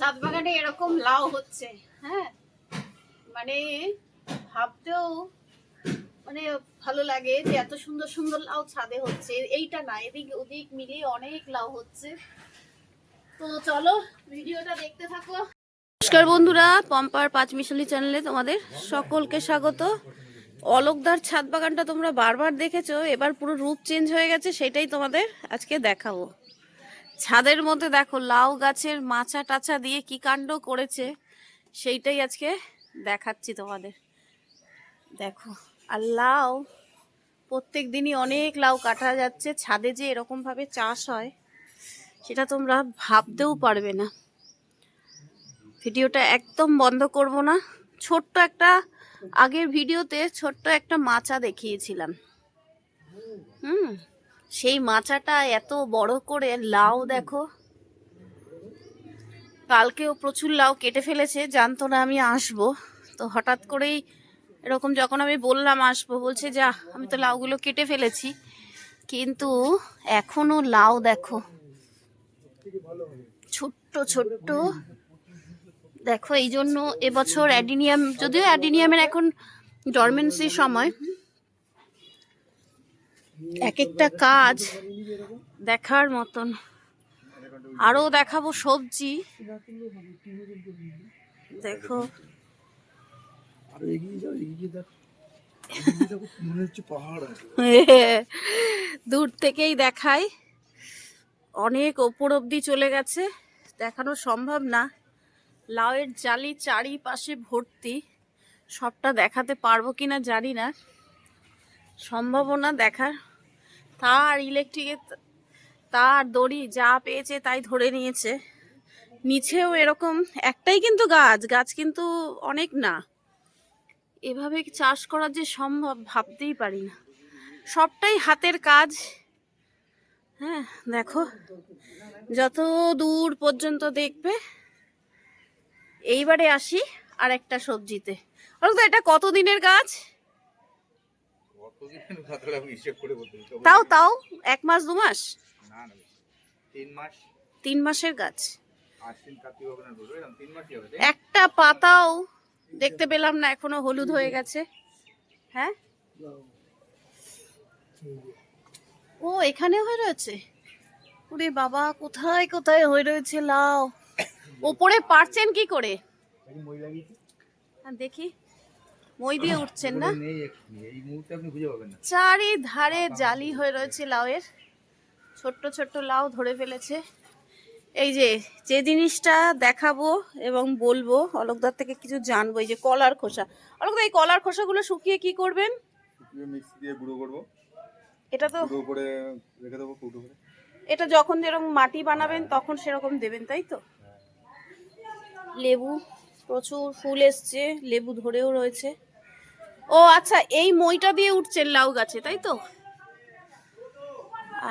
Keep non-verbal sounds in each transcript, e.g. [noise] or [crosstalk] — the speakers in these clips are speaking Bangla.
ছাদ বাগানে এরকম লাউ হচ্ছে হ্যাঁ? মানে ভাবতেও মানে ভালো লাগে যে এত সুন্দর সুন্দর লাউ ছাদে হচ্ছে, এইটা না, এদিক ওদিক মিলিয়ে অনেক লাউ হচ্ছে। তো চলো, ভিডিওটা দেখতে থাকো। নমস্কার বন্ধুরা, পম্পার পাঁচ মিশালি চ্যানেলে তোমাদের সকলকে স্বাগত। অলোকদার ছাদ বাগানটা তোমরা বারবার দেখেছ, এবার পুরো রূপ চেঞ্জ হয়ে গেছে, সেটাই তোমাদের আজকে দেখাবো। ছাদের মধ্যে দেখো লাউ গাছের মাচা টাচা দিয়ে কি কাণ্ড করেছে, সেইটাই আজকে দেখাচ্ছি তোমাদের। দেখো, আর লাউ, প্রত্যেক দিনই অনেক লাউ কাটা যাচ্ছে, ছাদে যে এরকম ভাবে চাষ হয়, সেটা তোমরা ভাবতেও পারবে না। ভিডিওটা একদম বন্ধ করব না, ছোট্ট একটা, আগের ভিডিওতে ছোট্ট একটা মাচা দেখিয়েছিলাম। হুম। সেই মাচাটা এত বড় করে লাউ দেখো। কালকেও প্রচুর লাউ কেটে ফেলেছে জানতো না আমি আসব। তো হঠাৎ করেই এরকম যখন আমি বললাম আসব বলছে যা আমি তো লাউগুলো কেটে ফেলেছি। কিন্তু এখনও লাউ দেখো। ছোট্ট ছোট্ট। দেখো এই জন্য এবছর অ্যাডিনিয়াম যদিও অ্যাডিনিয়ামের এখন ডরমেন্সির সময় এক একটা কাজ দেখার মতন। আরও দেখাবো সবজি। দেখো। [laughs] দূর থেকেই দেখাই। অনেক ওপর অবধি চলে গেছে। দেখানো সম্ভব না। লাউয়ের জালি চারিপাশে ভর্তি। সবটা দেখাতে পারব কিনা জানি না। সম্ভাবনা দেখার তার ইলেকট্রিকের তার দড়ি যা পেয়েছে তাই ধরে নিয়েছে। নিচেও এরকম একটাই কিন্তু গাছ গাছ কিন্তু অনেক না। এভাবে চাষ করা যে সম্ভব ভাবতেই পারি না। সবটাই হাতের কাজ। হ্যাঁ দেখো, যত দূর পর্যন্ত দেখবে, এইবারে আসি আর একটা সবজিতে। তো এটা কত দিনের গাছ কতদিন কথাটা আমি হিসেব করে বলতে পারি। তবে- তাও তাও? এক মাস দু মাস? তিন মাসের গাছ? একটা পাতাও দেখতে পেলাম না এখনও হলুদ হয়ে গেছে। হ্যাঁ? ও এখানে হয়ে রয়েছে? ওরে বাবা কোথায় কোথায় হয়ে রয়েছে লাউ? ওপরে পারছেন কি করে? হ্যাঁ, দেখি। মই দিয়ে উঠছেন না? চারিধারে জালি হয়ে রয়েছে লাউয়ের। ছোট্ট ছোট্ট লাউ ধরে ফেলেছে। এই যে যে জিনিসটা দেখাবো এবং বলব অলোকদার থেকে কিছু জানব এই যে কলার খোসা। অলোকদা এই কলার খোসাগুলো শুকিয়ে কি করবেন? মিক্সি দিয়ে গুঁড়ো করব। এটা তো গুঁড়ো রেখে দেবো কৌটো করে। এটা যখন যেরকম মাটি বানাবেন তখন সেরকম দেবেন তাই তো? লেবু প্রচুর ফুল এসছে লেবু ধরেও রয়েছে। ও আচ্ছা এই মইটা দিয়ে উঠছেন লাউ গাছে তাই তো?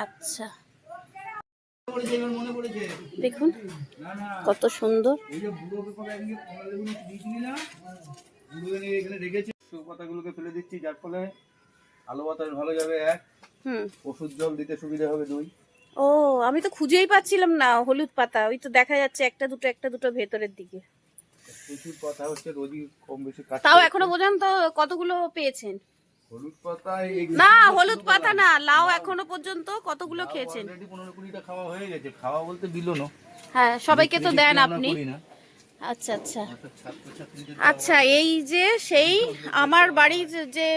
আচ্ছা। দেখুন কত সুন্দর। পাতাগুলোকে ফেলে দিচ্ছি যার ফলে আলো বাতাস ভালো যাবে এক। ওষুধ জল দিতে সুবিধা হবে দুই। ও আমি তো খুঁজেই পাচ্ছিলাম না হলুদ পাতা ওই তো দেখা যাচ্ছে একটা দুটো একটা দুটো ভেতরের দিকে। প্রচুর পাতা হচ্ছে রোজই কম বেশি তাও এখনও পর্যন্ত কতগুলো পেয়েছেন? হলুদ পাতা এই না হলুদ পাতা না লাউ এখনও পর্যন্ত কতগুলো খেয়েছেন? অলরেডি পনেরো কুড়িটা খাওয়া হয়ে গেছে খাওয়া বলতে বিলোনো। হ্যাঁ সবাইকে তো দেন আপনি। আচ্ছা আচ্ছা। ছাত্রছাত্রীদের আচ্ছা এই যে সেই আমার বাড়ির যে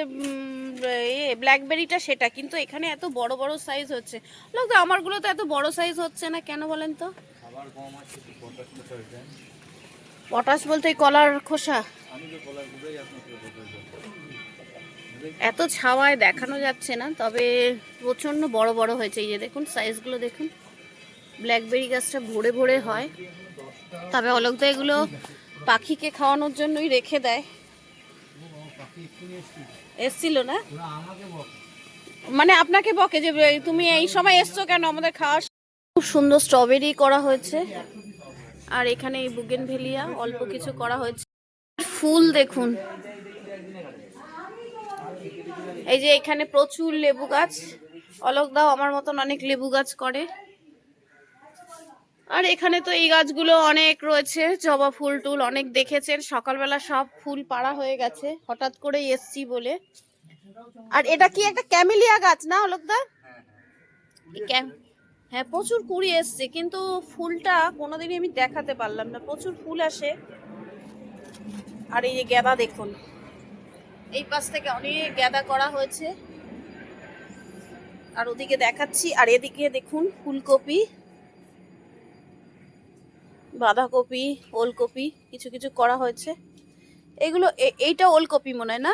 ব্ল্যাকবেরিটা সেটা কিন্তু এখানে এত বড় বড় সাইজ হচ্ছে। লোক আমারগুলো তো এত বড় সাইজ হচ্ছে না কেন বলেন তো? খাবার কম আছে একটু পটাশ টটাশ দেন পটাশ বলতে কলার খোসা? এত ছাওয়ায় দেখানো যাচ্ছে না, তবে প্রচণ্ড বড় বড় হয়েছে। এই যে দেখুন সাইজগুলো দেখুন। ব্ল্যাকবেরি গাছটা ভরে ভরে হয়। তবে অলোক তো এগুলো পাখিকে খাওয়ানোর জন্যই রেখে দেয়। এসছিল না? মানে আপনাকে বকে যে, তুমি এই সময় এসছো কেন? আমাদের খাওয়া খুব সুন্দর স্ট্রবেরি করা হয়েছে। আর এখানে এই বুগেন ভেলিয়া অল্প কিছু করা হয়েছে। ফুল দেখুন। এই যে এখানে প্রচুর লেবু গাছ। অলোক দাও আমার মতন অনেক লেবু গাছ করে। আর এখানে তো এই গাছগুলো অনেক রয়েছে জবা ফুল টুল অনেক দেখেছেন। সকালবেলা সব ফুল পাড়া হয়ে গেছে হঠাৎ করে এসছি বলে। আর এটা কি একটা ক্যামেলিয়া গাছ না অলকদা এই ক্যাম- হ্যাঁ প্রচুর কুড়ি এসছে, কিন্তু ফুলটা কোনোদিনই আমি দেখাতে পারলাম না। প্রচুর ফুল আসে। আর এই যে গ্যাদা দেখুন, এই পাশ থেকে অনেক গ্যাদা করা হয়েছে। আর ওদিকে দেখাচ্ছি, আর এদিকে দেখুন ফুলকপি, বাঁধাকপি, ওলকপি, কিছু কিছু করা হয়েছে। এগুলো এইটা ওলকপি মনে হয় না?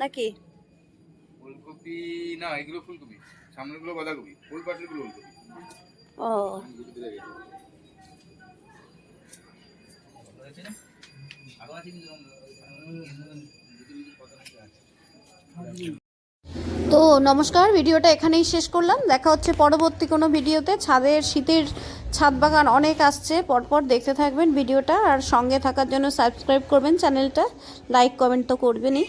নাকি? ওলকপি না, এগুলো ফুলকপি। সামনেগুলো বাঁধাকপি, ওই পাশেগুলো ফুলকপি ও। তো নমস্কার, ভিডিওটা এখানেই শেষ করলাম। দেখা হচ্ছে পরবর্তী কোনো ভিডিওতে। ছাদের শীতের ছাদ বাগান অনেক আসছে, পরপর দেখতে থাকবেন ভিডিওটা। আর সঙ্গে থাকার জন্য সাবস্ক্রাইব করবেন চ্যানেলটা। লাইক, কমেন্ট তো করবেনই।